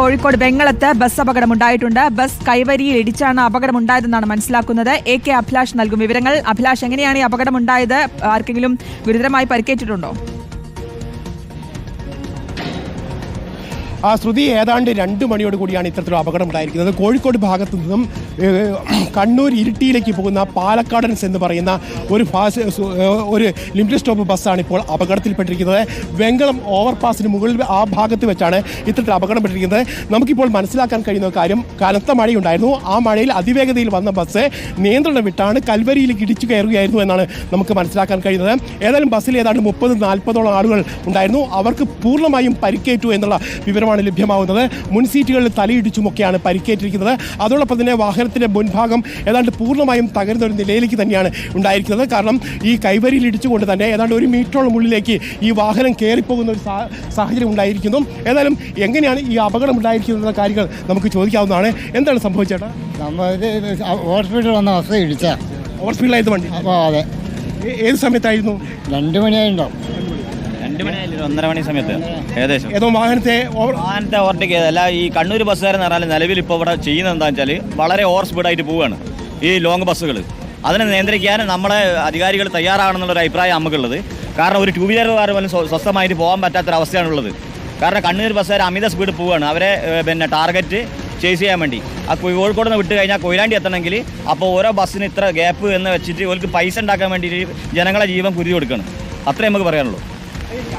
കോഴിക്കോട് വെങ്ങളത്ത് ബസ് അപകടമുണ്ടായിട്ടുണ്ട്. ബസ് കൈവരിയിൽ ഇടിച്ചാണ് അപകടമുണ്ടായതെന്നാണ് മനസ്സിലാക്കുന്നത്. എ കെ അഭിലാഷ് നൽകും വിവരങ്ങൾ. അഭിലാഷ് എങ്ങനെയാണ് ഈ അപകടമുണ്ടായത്? ആർക്കെങ്കിലും ഗുരുതരമായി പരിക്കേറ്റിട്ടുണ്ടോ? ആ ശ്രുതി ഏതാണ്ട് രണ്ട് മണിയോട് കൂടിയാണ് ഇത്തരത്തിലുള്ള അപകടം ഉണ്ടായിരിക്കുന്നത്. കോഴിക്കോട് ഭാഗത്തു നിന്നും കണ്ണൂർ ഇരിട്ടിയിലേക്ക് പോകുന്ന പാലക്കാടൻസ് എന്ന് പറയുന്ന ഒരു ഫാസ് ഒരു ലിമിറ്റഡ് സ്റ്റോപ്പ് ബസ്സാണ് ഇപ്പോൾ അപകടത്തിൽപ്പെട്ടിരിക്കുന്നത്. വെങ്കളം ഓവർപാസിന് മുകളിൽ ആ ഭാഗത്ത് വെച്ചാണ് ഇത്തരത്തിൽ അപകടപ്പെട്ടിരിക്കുന്നത് നമുക്കിപ്പോൾ മനസ്സിലാക്കാൻ കഴിയുന്ന കാര്യം കനത്ത മഴയുണ്ടായിരുന്നു. ആ മഴയിൽ അതിവേഗതയിൽ വന്ന ബസ് നിയന്ത്രണം വിട്ടാണ് കൽവരിയിലേക്ക് ഇടിച്ചു കയറുകയായിരുന്നു എന്നാണ് നമുക്ക് മനസ്സിലാക്കാൻ കഴിയുന്നത്. ഏതായാലും ബസ്സിൽ ഏതാണ്ട് മുപ്പത് നാൽപ്പതോളം ആളുകൾ ഉണ്ടായിരുന്നു. അവർക്ക് പൂർണമായും പരിക്കേറ്റു എന്നുള്ള വിവരമാണ് ലഭ്യമാവുന്നത്. മുൻ സീറ്റുകളിൽ തലയിടിച്ചുമൊക്കെയാണ് പരിക്കേറ്റിരിക്കുന്നത്. അതോടൊപ്പം തന്നെ വാഹനത്തിന്റെ മുൻഭാഗം ഏതാണ്ട് പൂർണമായും തകരുന്ന ഒരു നിലയിലേക്ക് തന്നെയാണ് ഉണ്ടായിരിക്കുന്നത്. കാരണം ഈ കൈവരിയിൽ ഇടിച്ചുകൊണ്ട് തന്നെ ഏതാണ്ട് ഒരു മീറ്ററോളം ഉള്ളിലേക്ക് ഈ വാഹനം കയറിപ്പോകുന്ന ഒരു സാഹചര്യം ഉണ്ടായിരിക്കുന്നു. ഏതായാലും എങ്ങനെയാണ് ഈ അപകടം ഉണ്ടായിരിക്കുന്ന കാര്യങ്ങൾ നമുക്ക് ചോദിക്കാവുന്നതാണ്. എന്താണ് സംഭവിച്ചേട്ടാ ഹോസ്പിറ്റലിൽ വന്ന ബസ് ഇടിച്ചാ. ഓവർ സ്പീഡിലായത് വണ്ടി. അപ്പോൾ അതെ. ഏത് സമയത്തായിരുന്നു? രണ്ട് മണിയായിട്ടുണ്ടാവും. രണ്ട് മണിയായില്ല ഒന്നര മണി സമയത്ത് ഏകദേശം. ഏതോ വാഹനത്തെ വാഹനത്തെ ഓവർടേക്ക് ചെയ്തല്ല ഈ കണ്ണൂർ ബസ്സുകാരെന്ന് പറഞ്ഞാൽ നിലവിൽ ഇപ്പോൾ ഇവിടെ ചെയ്യുന്നത് എന്താണെന്ന് വെച്ചാൽ വളരെ ഓവർ സ്പീഡായിട്ട് പോവുകയാണ് ഈ ലോങ് ബസ്സുകൾ അതിനെ നിയന്ത്രിക്കാൻ നമ്മളെ അധികാരികൾ തയ്യാറാണെന്നുള്ളൊരു അഭിപ്രായം നമുക്കുള്ളത്. കാരണം ഒരു ടൂ വീലർകാർ പോലും സ്വസ്ഥമായിട്ട് പോകാൻ പറ്റാത്തൊരവസ്ഥയാണുള്ളത്. കാരണം കണ്ണൂർ ബസ്സുകാർ അമിത സ്പീഡ് പോവുകയാണ് അവരെ പിന്നെ ടാർഗറ്റ് ചേസ് ചെയ്യാൻ വേണ്ടി. ആ കോഴിക്കോട് നിന്ന് വിട്ട് കഴിഞ്ഞാൽ കൊയിലാണ്ടി എത്തണമെങ്കിൽ അപ്പോൾ ഓരോ ബസ്സിന് ഇത്ര ഗ്യാപ്പ് എന്ന് വെച്ചിട്ട് അവർക്ക് പൈസ ഉണ്ടാക്കാൻ വേണ്ടിയിട്ട് ജനങ്ങളെ ജീവൻ കുരുതി കൊടുക്കണം. അത്രേ നമുക്ക് പറയാനുള്ളൂ.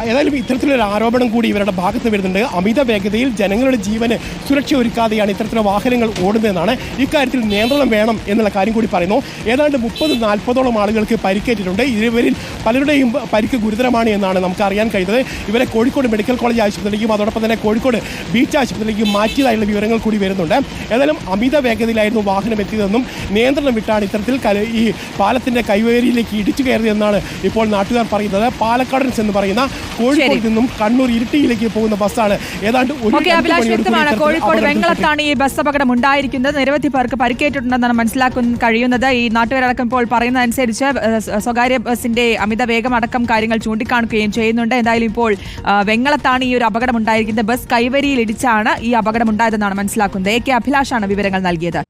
ഏതായാലും ഇത്തരത്തിലൊരു ആരോപണം കൂടി ഇവരുടെ ഭാഗത്ത് വരുന്നുണ്ട്. അമിത വേഗതയിൽ ജനങ്ങളുടെ ജീവന് സുരക്ഷ ഒരുക്കാതെയാണ് ഇത്തരത്തിലുള്ള വാഹനങ്ങൾ ഓടുന്നതെന്നാണ് ഇക്കാര്യത്തിൽ നിയന്ത്രണം വേണം എന്നുള്ള കാര്യം കൂടി പറയുന്നു. ഏതാണ്ട് മുപ്പത് നാൽപ്പതോളം ആളുകൾക്ക് പരിക്കേറ്റിട്ടുണ്ട്. ഇവരിൽ പലരുടെയും പരിക്ക് ഗുരുതരമാണ് എന്നാണ് നമുക്ക് അറിയാൻ കഴിയുന്നത്. ഇവരെ കോഴിക്കോട് മെഡിക്കൽ കോളേജ് ആശുപത്രിയിലേക്കും അതോടൊപ്പം തന്നെ കോഴിക്കോട് ബീച്ച് ആശുപത്രിയിലേക്കും മാറ്റിയതായുള്ള വിവരങ്ങൾ കൂടി വരുന്നുണ്ട്. ഏതായാലും അമിത വേഗതയിലായിരുന്നു വാഹനം എത്തിയതെന്നും നിയന്ത്രണം വിട്ടാണ് ഇത്തരത്തിൽ ഈ പാലത്തിന്റെ കൈവേരിയിലേക്ക് ഇടിച്ചു കയറിയതെന്നാണ് ഇപ്പോൾ നാട്ടുകാർ പറയുന്നത്. പാലക്കാടൻസ് എന്ന് പറയുന്ന കോഴിക്കോട് നിന്നും കണ്ണൂർ ഇരിട്ടിയിലേക്ക് പോകുന്ന ബസ്സാണ്. ഏതാണ്ട് അഭിലാഷ് വ്യക്തമാണ് കോഴിക്കോട് വെങ്കളത്താണ് വെങ്ങളത്താണ് ഈ ബസ് അപകടം ഉണ്ടായിരിക്കുന്നത്. നിരവധി പേർക്ക് പരിക്കേറ്റിട്ടുണ്ടെന്നാണ് മനസ്സിലാക്കാൻ കഴിയുന്നത്. ഈ നാട്ടുകാരടക്കം ഇപ്പോൾ പറയുന്നതനുസരിച്ച് സ്വകാര്യ ബസിന്റെ അമിത വേഗം അടക്കം കാര്യങ്ങൾ ചൂണ്ടിക്കാണിക്കുകയും ചെയ്യുന്നുണ്ട്. എന്തായാലും ഇപ്പോൾ വെങ്ങളത്താണ് ഈ ഒരു അപകടം ഉണ്ടായിരിക്കുന്നത്. ബസ് കൈവരിയിൽ ഇടിച്ചാണ് ഈ അപകടം ഉണ്ടായതെന്നാണ് മനസ്സിലാക്കുന്നത്. എ കെ അഭിലാഷാണ് വിവരങ്ങൾ നൽകിയത്.